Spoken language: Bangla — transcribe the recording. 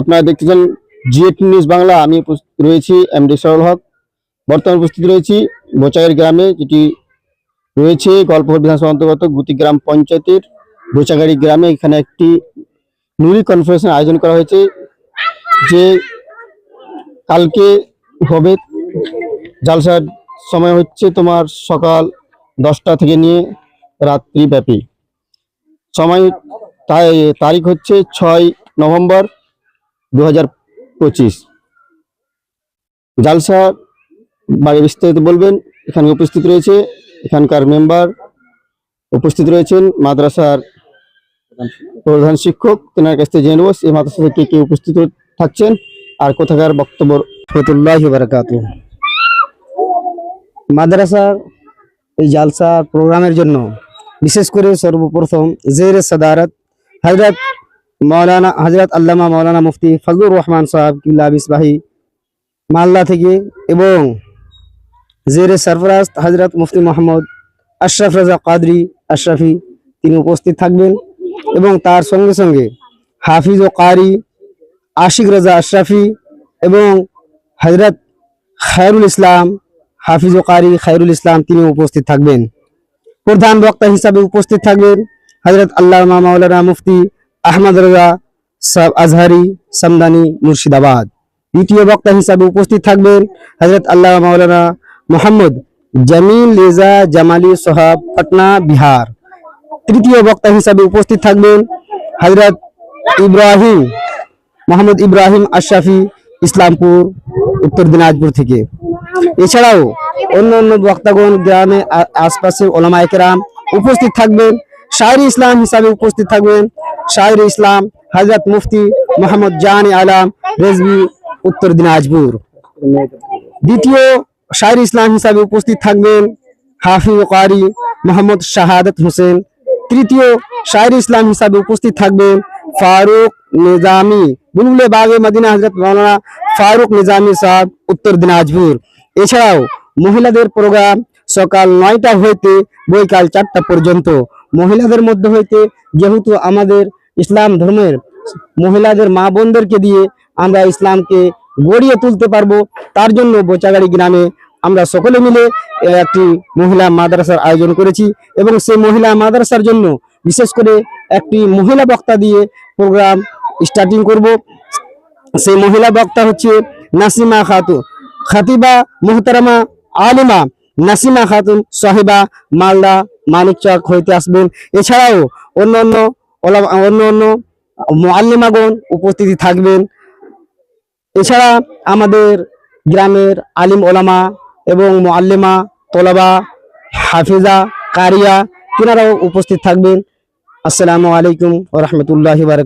আপনারা দেখতেছেন জিএট নিউজ বাংলা, আমি রয়েছি এমডি সরল হক। বর্তমানে উপস্থিত রয়েছি বোচাগের গ্রামে, যেটি রয়েছে গল্পহর বিধানসভা অন্তর্গত গুতি গ্রাম পঞ্চায়েতের বোচাগাড়ি গ্রামে। এখানে একটি নুরি কনফারেন্সের আয়োজন করা হয়েছে, যে কালকে হবে। জালসার সময় হচ্ছে তোমার সকাল দশটা থেকে নিয়ে রাত্রি ব্যাপী সময় তাই, তারিখ হচ্ছে ছয় নভেম্বর দু হাজার পঁচিশ। জালসা বাড়ি বিস্তারিত বলবেন, এখানে উপস্থিত রয়েছে এখানকার মেম্বার, উপস্থিত রয়েছেন মাদ্রাসার প্রধান শিক্ষক, তেনার কাছ থেকে জেনে এই মাদ্রাসা থেকে কে উপস্থিত থাকছেন আর কোথাকার বক্তব্য। রহমতুল্লাহ বারাকাত মাদ্রাসা এই জালসা প্রোগ্রামের জন্য বিশেষ করে সর্বপ্রথম জের সাদারত হজরত মৌলানা হজরত আল্লামা মৌলানা মুফতি ফজলুর রহমান সাহেব কিল্লা বিসবাহি মালদা থেকে এবং জেরে সরফরাজ হজরত মুফতি মোহাম্মদ আশরাফ রাজা কাদরি আশরাফি তিনি উপস্থিত থাকবেন এবং তার সঙ্গে সঙ্গে হাফিজ ও কারি আশিক রাজা আশরাফি এবং হজরত খায়রুল ইসলাম, হাফিজ ও কারি খায়রুল ইসলাম তিনি উপস্থিত থাকবেন। প্রধান বক্তা হিসাবে উপস্থিত থাকবেন হজরত আল্লামা মাওলানা মুফতি আহমদ রাজা সাহ আজহারি, সামদানি, মুর্শিদাবাদ। দ্বিতীয় বক্তা হিসাবে উপস্থিত থাকবেন হজরত আল্লাহ মাওলানা মোহাম্মদ জামিল লেজা জামালি সোহাব, পাটনা, বিহার। তৃতীয় বক্তা হিসাবে উপস্থিত থাকবেন হজরত ইব্রাহিম, মোহাম্মদ ইব্রাহিম আশরাফি, ইসলামপুর, উত্তর দিনাজপুর থেকে। এছাড়াও অন্য অন্য বক্তাগণ গ্রামে আ- আশপাশের ওলামা উপস্থিত থাকবেন। শায়রি ইসলাম হিসাবে উপস্থিত থাকবেন শায়রি ইসলাম হজরত মুফতি মোহাম্মদ জাহানি আলাম রেজবি উত্তর দিনাজপুর। দ্বিতীয় শায়রি ইসলাম হিসাবে উপস্থিত থাকবেন হাফিজ কারি মোহাম্মদ শাহাদত হোসেন। তৃতীয় শায়রি ইসলাম হিসাবে উপস্থিত থাকবেন ফারুক নিজামি, বুলবুলে বাগে মদিনা হজরত মৌলানা ফারুক নিজামি সাহেব, উত্তর দিনাজপুর। এছাড়াও মহিলাদের প্রোগ্রাম সকাল নয়টা হইতে বৈকাল চারটা পর্যন্ত। মহিলাদের মধ্যে হইতে যেহেতু আমাদের ইসলাম ধর্মের মহিলাদের মা বোনদেরকে দিয়ে আমরা ইসলামকে গড়িয়ে তুলতে পারব, তার জন্য বোচাগাড়ি গ্রামে আমরা সকলে মিলে একটি মহিলা মাদ্রাসার আয়োজন করেছি এবং সেই মহিলা মাদ্রাসার জন্য বিশেষ করে একটি মহিলা বক্তা দিয়ে প্রোগ্রাম স্টার্টিং করব। সেই মহিলা বক্তা হচ্ছে নাসিমা খাতুন, খাতিবা মুহতারামা আলিমা নাসিমা খাতুন, সাহেবা মালদা মানিকচক হইতে আসবেন। এছাড়াও অন্য অন্য অন্য মোয়াল্লিমাগণ উপস্থিতি থাকবেন। এছাড়া আমাদের গ্রামের আলিম ওলামা এবং মোয়াল্লিমা, তোলাবা, হাফিজা, কারিয়া, তিনারাও উপস্থিত থাকবেন। আসসালামু আলাইকুম রহমতুল্লাহ বারকাত